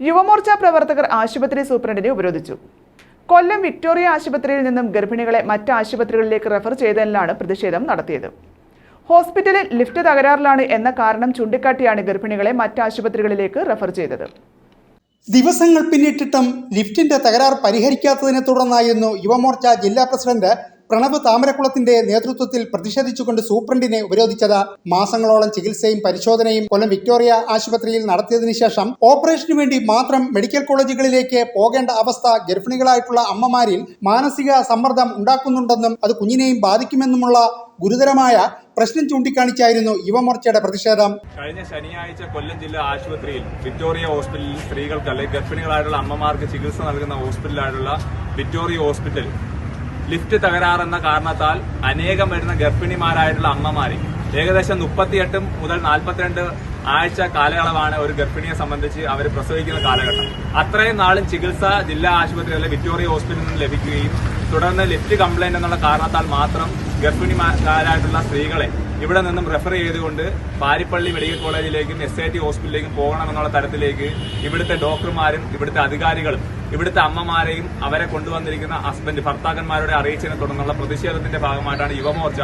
യുവമോർച്ച പ്രവർത്തകർ ആശുപത്രി സൂപ്രണ്ടിനെ ഉപരോധിച്ചു. കൊല്ലം വിക്ടോറിയ ആശുപത്രിയിൽ നിന്നും ഗർഭിണികളെ മറ്റ് ആശുപത്രികളിലേക്ക് റെഫർ ചെയ്തതിലാണ് പ്രതിഷേധം നടത്തിയത്. ഹോസ്പിറ്റലിൽ ലിഫ്റ്റ് തകരാറിലാണ് എന്ന കാരണം ചൂണ്ടിക്കാട്ടിയാണ് ഗർഭിണികളെ മറ്റ് ആശുപത്രികളിലേക്ക് റെഫർ ചെയ്തത്. ദിവസങ്ങൾ പിന്നിട്ടിട്ടും ലിഫ്റ്റിന്റെ തകരാർ പരിഹരിക്കാത്തതിനെ തുടർന്നായിരുന്നു യുവമോർച്ച ജില്ലാ പ്രസിഡന്റ് പ്രണവ് താമരക്കുളത്തിന്റെ നേതൃത്വത്തിൽ പ്രതിഷേധിച്ചുകൊണ്ട് സൂപ്രണ്ടിനെ ഉപരോധിച്ചത് മാസങ്ങളോളം ചികിത്സയും പരിശോധനയും കൊല്ലം വിക്ടോറിയ ആശുപത്രിയിൽ നടത്തിയതിനു ശേഷം ഓപ്പറേഷനു വേണ്ടി മാത്രം മെഡിക്കൽ കോളേജുകളിലേക്ക് പോകേണ്ട അവസ്ഥ ഗർഭിണികളായിട്ടുള്ള അമ്മമാരിൽ മാനസിക സമ്മർദ്ദം ഉണ്ടാക്കുന്നുണ്ടെന്നും അത് കുഞ്ഞിനെയും ബാധിക്കുമെന്നുമുള്ള ഗുരുതരമായ പ്രശ്നം ചൂണ്ടിക്കാണിച്ചായിരുന്നു യുവമോർച്ചയുടെ പ്രതിഷേധം. കഴിഞ്ഞ ശനിയാഴ്ച കൊല്ലം ജില്ലാ ആശുപത്രിയിൽ വിക്ടോറിയ ഹോസ്പിറ്റലിൽ സ്ത്രീകൾക്ക് അല്ലെങ്കിൽ ഗർഭിണികളായിട്ടുള്ള അമ്മമാർക്ക് ചികിത്സ നൽകുന്ന ഹോസ്പിറ്റലായിട്ടുള്ള വിക്ടോറിയ ഹോസ്പിറ്റൽ ലിഫ്റ്റ് തകരാറെന്ന കാരണത്താൽ അനേകം വരുന്ന ഗർഭിണിമാരായിട്ടുള്ള അമ്മമാരെ ഏകദേശം മുപ്പത്തിയെട്ട് മുതൽ നാൽപ്പത്തിരണ്ട് ആഴ്ച കാലയളവാണ് ഒരു ഗർഭിണിയെ സംബന്ധിച്ച് അവർ പ്രസവിക്കുന്ന കാലഘട്ടം. അത്രയും നാളും ചികിത്സ ജില്ലാ ആശുപത്രിയിലെ വിക്ടോറിയ ഹോസ്പിറ്റലിൽ നിന്ന് ലഭിക്കുകയും തുടർന്ന് ലിഫ്റ്റ് കംപ്ലൈന്റ് എന്നുള്ള കാരണത്താൽ മാത്രം ഗർഭിണിമാരായിട്ടുള്ള സ്ത്രീകളെ ഇവിടെ നിന്നും റെഫർ ചെയ്തുകൊണ്ട് പാരിപ്പള്ളി മെഡിക്കൽ കോളേജിലേക്കും എസ് ഐ ടി ഹോസ്പിറ്റലിലേക്കും പോകണമെന്നുള്ള തരത്തിലേക്ക് ഇവിടുത്തെ ഡോക്ടർമാരും ഇവിടുത്തെ അധികാരികളും ഇവിടുത്തെ അമ്മമാരെയും അവരെ കൊണ്ടുവന്നിരിക്കുന്ന ഹസ്ബൻഡ് ഭർത്താക്കന്മാരുടെ അറിയിച്ചതിനെ തുടർന്നുള്ള പ്രതിഷേധത്തിന്റെ ഭാഗമായിട്ടാണ് യുവമോർച്ച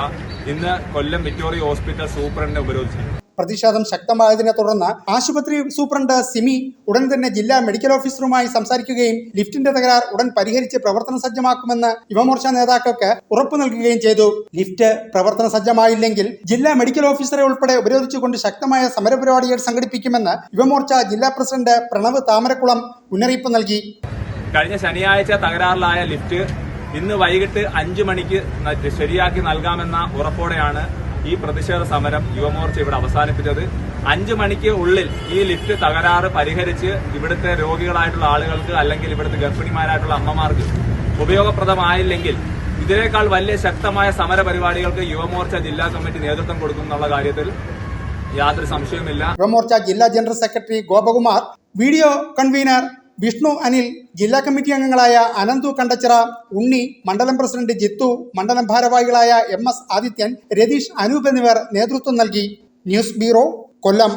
ഇന്ന് കൊല്ലം വിക്ടോറിയ ഹോസ്പിറ്റൽ സൂപ്രണ്ടിനെ ഉപരോധിച്ചത് പ്രതിഷേധം ശക്തമായതിനെ തുടർന്ന് ആശുപത്രി സൂപ്രണ്ട് സിമി ഉടൻ തന്നെ ജില്ലാ മെഡിക്കൽ ഓഫീസറുമായി സംസാരിക്കുകയും ലിഫ്റ്റിന്റെ തകരാർ ഉടൻ പരിഹരിച്ച് പ്രവർത്തന സജ്ജമാക്കുമെന്ന് യുവമോർച്ച നേതാക്കൾക്ക് ഉറപ്പു നൽകുകയും ചെയ്തു. ലിഫ്റ്റ് പ്രവർത്തന സജ്ജമായില്ലെങ്കിൽ ജില്ലാ മെഡിക്കൽ ഓഫീസറെ ഉൾപ്പെടെ ഉപരോധിച്ചുകൊണ്ട് ശക്തമായ സമരപരിപാടികൾ സംഘടിപ്പിക്കുമെന്ന് യുവമോർച്ച ജില്ലാ പ്രസിഡന്റ് പ്രണവ് താമരക്കുളം മുന്നറിയിപ്പ് നൽകി. കഴിഞ്ഞ ശനിയാഴ്ച തകരാറിലായ ലിഫ്റ്റ് ഇന്ന് വൈകിട്ട് അഞ്ചു മണിക്ക് ശരിയാക്കി നൽകാമെന്ന ഉറപ്പോടെയാണ് ഈ പ്രതിഷേധ സമരം യുവമോർച്ച ഇവിടെ അവസാനിപ്പിച്ചത്. അഞ്ചു മണിക്ക് ഉള്ളിൽ ഈ ലിഫ്റ്റ് തകരാറ് പരിഹരിച്ച് ഇവിടുത്തെ രോഗികളായിട്ടുള്ള ആളുകൾക്ക് അല്ലെങ്കിൽ ഇവിടുത്തെ ഗർഭിണിമാരായിട്ടുള്ള അമ്മമാർക്ക് ഉപയോഗപ്രദമായില്ലെങ്കിൽ ഇതിനേക്കാൾ വലിയ ശക്തമായ സമരപരിപാടികൾക്ക് യുവമോർച്ച ജില്ലാ കമ്മിറ്റി നേതൃത്വം കൊടുക്കും എന്നുള്ള കാര്യത്തിൽ യാതൊരു സംശയവുമില്ല. യുവമോർച്ച ജില്ലാ general secretary Gopakumar video convener Vishnu Anil ജില്ലാ കമ്മിറ്റി അംഗങ്ങളായ അനന്തു കണ്ടച്ചിറ ഉണ്ണി മണ്ഡലം പ്രസിഡന്റ് ജിത്തു മണ്ഡലം ഭാരവാഹികളായ എം എസ് ആദിത്യൻ രതീഷ് അനൂപ് എന്നിവർ നേതൃത്വം നൽകി. News bureau Kollam.